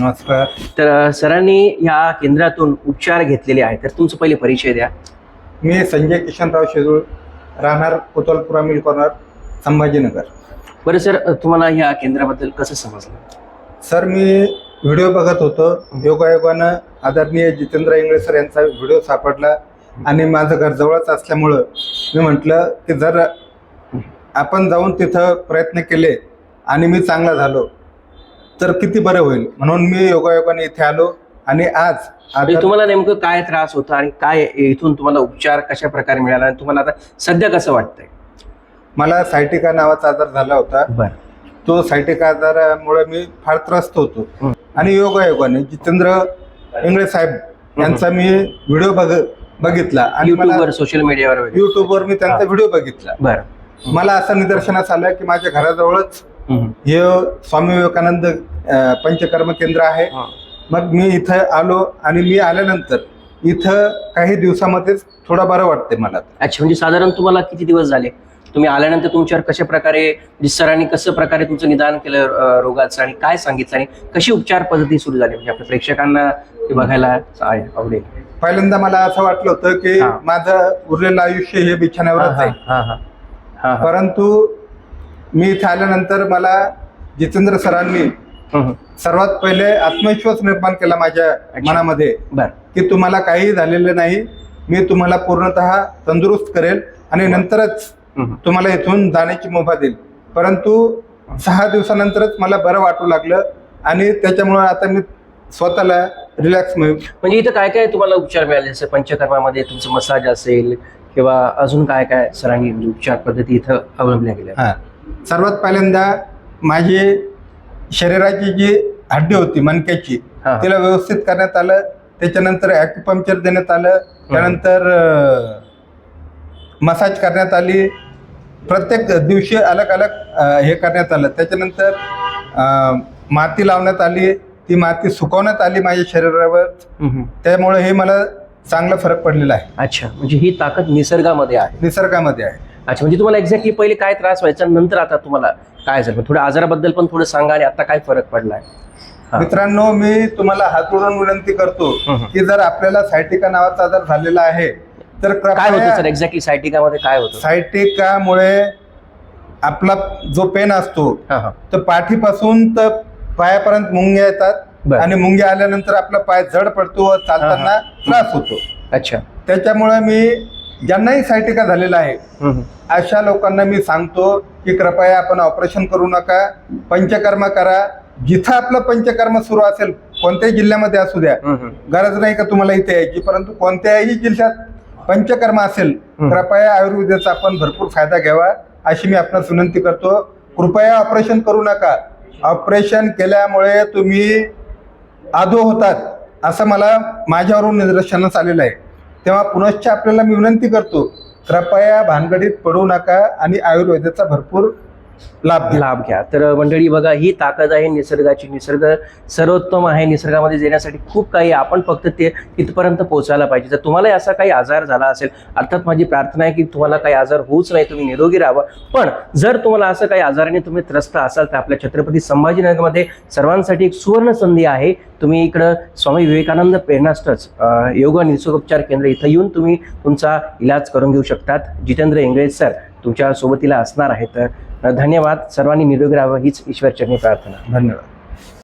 नमस्कार. तर सरांनी या केंद्रातून उपचार घेतलेले आहेत. तर तुमचं पहिले परिचय द्या. मी संजय किशनराव शेजूळ राहणार कोतवालपुरा मिल कॉर्नर संभाजीनगर. बरं सर तुम्हाला या केंद्राबद्दल कसं समजलं? सर मी व्हिडिओ बघत होतो. योगायोगानं आदरणीय जितेंद्र इंगळे सर यांचा व्हिडिओ सापडला आणि माझं घर जवळच असल्यामुळं मी म्हटलं की जर आपण जाऊन तिथं प्रयत्न केले आणि मी चांगला झालो तर किती बरं होईल? म्हणून मी योगायोगाने इथे आलो आणि आज म्हणजे आता तुम्हाला नेमकं काय त्रास होता आणि काय इथून तुम्हाला उपचार कशा प्रकारे मिळाला आणि तुम्हाला आता सध्या कसं वाटतंय? मला सायटिका नावाचा आजार झाला होता. बरं. तो सायटिक आजारामुळे मी फार त्रस्त होतो. आणि योगायोगाने जितेंद्र इंगळे साहेब यांचा मी व्हिडिओ बघ बघितला आणि मला युट्यूबवर सोशल मीडियावर वगैरे. युट्यूबवर मी त्यांचा व्हिडिओ बघितला. बरं. मला असं निदर्शनास आलं की माझ्या घराजवळच. हे स्वामी विवेकानंद पंचकर्म केंद्र आहे. मग मी इथं आलो आणि मी आल्यानंतर इथं काही दिवसामध्येच थोडं बरं वाटते मला अच्छा म्हणजे साधारण तुम्हाला किती दिवस झाले? तुम्ही आल्यानंतर तुमच्यावर कशा प्रकारे म्हणजे सरांनी कसं प्रकारे तुमचं निदान केलं रोगाचं आणि काय सांगितलं आणि कशी उपचार पद्धती सुरू झाली? म्हणजे आपल्या प्रेक्षकांना ते बघायला आवडेल. पहिल्यांदा मला असं वाटलं होतं की. माझं उरलेलं आयुष्य हे बिछाण्यावरच आहे. हा. परंतु मी इथे आल्यानंतर मला जितेंद्र सरांनी. सर्वात पहिले आत्मविश्वास निर्माण केला माझ्या मनामध्ये. की तुम्हाला काही झालेलं नाही मी तुम्हाला पूर्णतः तंदुरुस्त करेल आणि नंतरच. तुम्हाला इथून जाण्याची मुभा देईल. परंतु सहा दिवसानंतरच मला बरं वाटू लागलं आणि त्याच्यामुळे आता मी स्वतःला रिलॅक्स म्हणजे इथं काय काय तुम्हाला उपचार मिळाले? जसं पंचकर्मामध्ये तुमचं मसाज असेल किंवा अजून काय काय सरांनी म्हणजे उपचार पद्धती इथं अवलंबल्या गेल्या? हा. सर्वात पहिल्यांदा माझी शरीराची जी हड्डी होती मणक्याची. तिला व्यवस्थित करण्यात आलं. त्याच्यानंतर ॲक्युपंक्चर देण्यात आलं. त्यानंतर मसाज करण्यात आली. प्रत्येक दिवशी अलग अलग हे करण्यात आलं. त्याच्यानंतर माती लावण्यात आली. ती माती सुकवण्यात आली माझ्या शरीरावर. त्यामुळे हे मला चांगला फरक पडलेला आहे. अच्छा. म्हणजे ही ताकद निसर्गामध्ये आहे. निसर्गामध्ये आहे. अच्छा म्हणजे तुम्हाला एक्झॅक्टली पहिले काय त्रास व्हायचा नंतर आता तुम्हाला काय झालं? थोडं आजाराबद्दल पण थोडं सांगा आणि आता काय फरक पडलाय. मित्रांनो मी तुम्हाला हात जोडून विनंती करतो. की जर आपल्याला सायटिका नावाचा आजार झालेला आहे तर काय होतं सर एक्झॅक्टली सायटिकामध्ये काय होतं? सायटिकामुळे आपला जो पेन असतो तर पाठीपासून तर पायापर्यंत मुंग्या येतात. आणि मुंग्या आल्यानंतर आपला पाय जड पडतो व चालताना त्रास होतो. अच्छा. त्याच्यामुळे मी ज्यांनाही सायटिका झालेला आहे. अशा लोकांना मी सांगतो की कृपया आपण ऑपरेशन करू नका पंचकर्म करा जिथं आपलं पंचकर्म सुरू असेल कोणत्याही जिल्ह्यामध्ये असू द्या. गरज नाही का तुम्हाला इथे यायची परंतु कोणत्याही जिल्ह्यात पंचकर्म असेल. कृपया आयुर्वेदाचा आपण भरपूर फायदा घ्यावा अशी मी आपणास विनंती करतो कृपया ऑपरेशन करू नका ऑपरेशन केल्यामुळे तुम्ही आदो होतात असं मला माझ्यावरून निदर्शनास आलेलं आहे तेव्हा पुनश्च आपल्याला मी विनंती करतो कृपया भानगडीत पडू नका आणि आयुर्वेदाचा भरपूर लाभ लाभ घ्या. तर मंडळी बघा ही ताकद आहे निसर्गाची. निसर्ग सर्वोत्तम आहे. निसर्गामध्ये येण्यासाठी खूप काही आपण फक्त ते तिथपर्यंत पोहोचायला पाहिजे. जर तुम्हाला असा काही आजार झाला असेल अर्थात माझी प्रार्थना आहे की तुम्हाला काही आजार होऊच नाही तुम्ही निरोगी राहावं. पण जर तुम्हाला असं काही आजाराने तुम्ही त्रस्त असाल तर आपल्या छत्रपती संभाजीनगरमध्ये सर्वांसाठी एक सुवर्ण संधी आहे. तुम्ही इकडं स्वामी विवेकानंद प्रेरणास्टच योग निसर्गोपचार केंद्र इथं येऊन तुम्ही तुमचा इलाज करून घेऊ शकतात. जितेंद्र इंगळे सर तुमच्या सोबतीला असणार आहेत. तर धन्यवाद. सर्वांनी निरोगी राहावं हीच ईश्वरचरणी प्रार्थना. धन्यवाद.